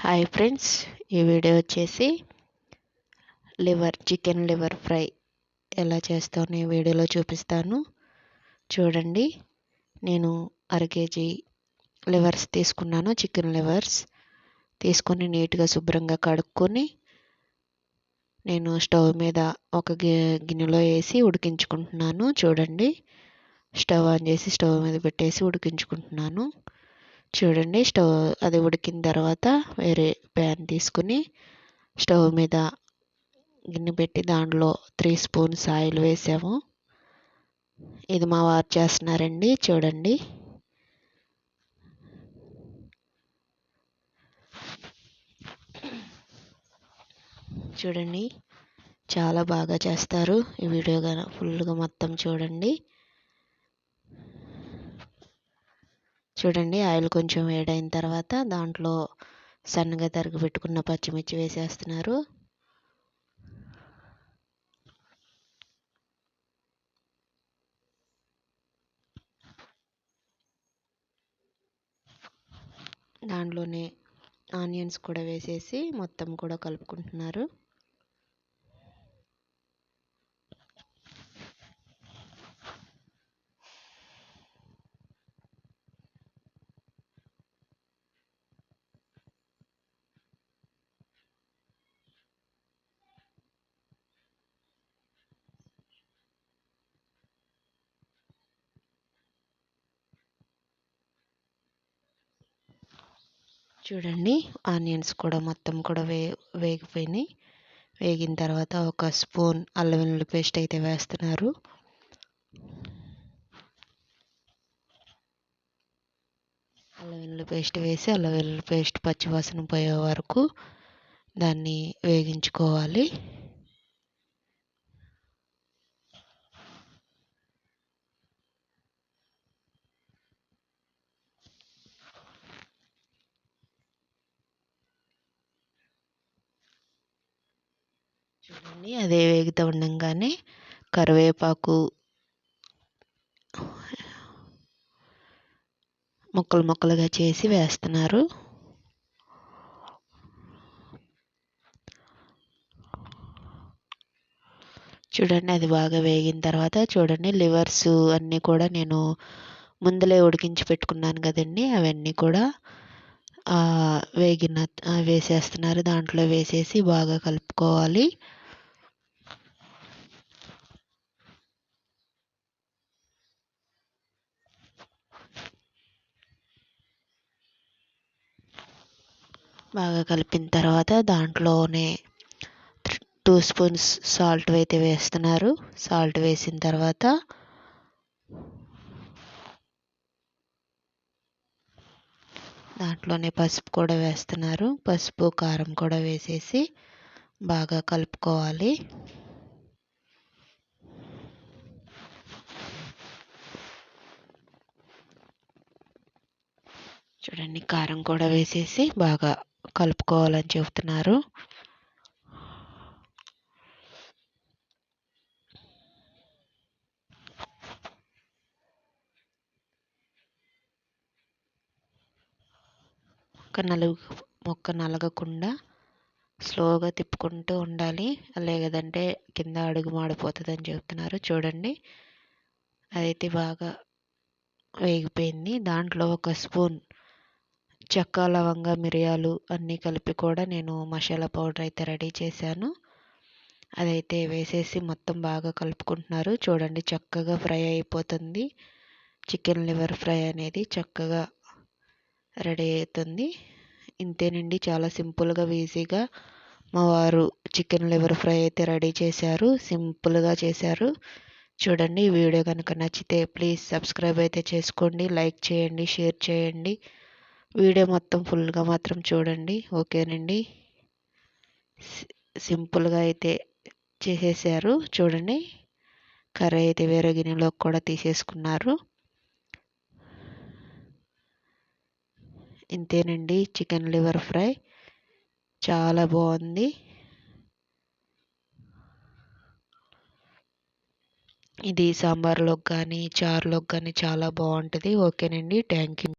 Hi friends ఈ video వచ్చేసి liver chicken liver fry ఎలా చేస్తానో ఈ వీడియోలో చూపిస్తాను. చూడండి నేను అర కేజీ లివర్స్ తీసుకున్నాను చికెన్ లివర్స్ తీసుకొని నీట్గా శుభ్రంగా కడుక్కొని నేను స్టవ్ మీద ఒక గిన్నెలో వేసి ఉడికించుకుంటున్నాను. చూడండి స్టవ్ ఆన్ చేసి స్టవ్ మీద పెట్టేసి ఉడికించుకుంటున్నాను. చూడండి స్టవ్ అది ఉడికిన తర్వాత వేరే ప్యాన్ తీసుకుని స్టవ్ మీద గిన్నె పెట్టి దాంట్లో త్రీ స్పూన్స్ ఆయిల్ వేసాము. ఇది మా వారు చేస్తున్నారండి చూడండి. చూడండి చాలా బాగా చేస్తారు. ఈ వీడియో ఫుల్గా మొత్తం చూడండి. చూడండి ఆయిల్ కొంచెం వేడైన తర్వాత దాంట్లో సన్నగా తరిగి పెట్టుకున్న పచ్చిమిర్చి వేసేస్తున్నారు. దాంట్లోనే ఆనియన్స్ కూడా వేసేసి మొత్తం కూడా కలుపుకుంటున్నారు. చూడండి. ఆనియన్స్ కూడా మొత్తం కూడా వే వేగిపోయినాయి. వేగిన తర్వాత ఒక స్పూన్ అల్లం వెల్లుల్లి పేస్ట్ అయితే వేస్తున్నారు. అల్లం వెల్లుల్లి పేస్ట్ వేసి అల్లం వెల్లుల్లి పేస్ట్ పచ్చివాసన పోయే వరకు దాన్ని వేగించుకోవాలి. చూడండి. అదే వేగుతూ ఉండగానే కరివేపాకు ముక్కలు ముక్కలుగా చేసి వేస్తున్నారు. చూడండి అది బాగా వేగిన తర్వాత చూడండి లివర్స్ అన్నీ కూడా నేను ముందులే ఉడికించి పెట్టుకున్నాను కదండి. అవన్నీ కూడా వేగిన వేసేస్తున్నారు. దాంట్లో వేసేసి బాగా కలుపు కలుపుకోవాలి బాగా కలిపిన తర్వాత దాంట్లోనే టూ స్పూన్స్ సాల్ట్ అయితే వేస్తున్నారు. సాల్ట్ వేసిన తర్వాత దాంట్లోనే పసుపు కూడా వేస్తున్నారు. పసుపు కారం కూడా వేసేసి బాగా కలుపుకోవాలి. చూడండి కారం కూడా వేసేసి బాగా కలుపుకోవాలని చెబుతున్నారు. ఒక నలుగు మొక్క నలగకుండా స్లోగా తిప్పుకుంటూ ఉండాలి. లేదంటే కింద అడుగు మాడిపోతుంది అని చెప్తున్నారు. చూడండి. అదైతే బాగా వేగిపోయింది. దాంట్లో ఒక స్పూన్ చెక్క లవంగ మిరియాలు అన్నీ కలిపి కూడా నేను మసాలా పౌడర్ అయితే రెడీ చేశాను. అదైతే వేసేసి మొత్తం బాగా కలుపుకుంటున్నారు. చూడండి చక్కగా ఫ్రై అయిపోతుంది. చికెన్ లివర్ ఫ్రై అనేది చక్కగా రెడీ అవుతుంది. ఇంతేనండి. చాలా సింపుల్గా ఈజీగా మా వారు చికెన్ లివర్ ఫ్రై అయితే రెడీ చేశారు. సింపుల్గా చేశారు. చూడండి ఈ వీడియో కనుక నచ్చితే ప్లీజ్ సబ్స్క్రైబ్ అయితే చేసుకోండి. లైక్ చేయండి షేర్ చేయండి. వీడియో మొత్తం ఫుల్గా మాత్రం చూడండి. ఓకేనండి? సింపుల్గా అయితే చేసేసారు. చూడండి కర్రీ అయితే వేరే గిన్నెలోకి కూడా తీసేసుకున్నారు. ఇంతేనండి. చికెన్ లివర్ ఫ్రై చాలా బాగుంది. ఇది సాంబార్లోకి కానీ చారులోకి కానీ చాలా బాగుంటుంది. ఓకేనండి. Thank you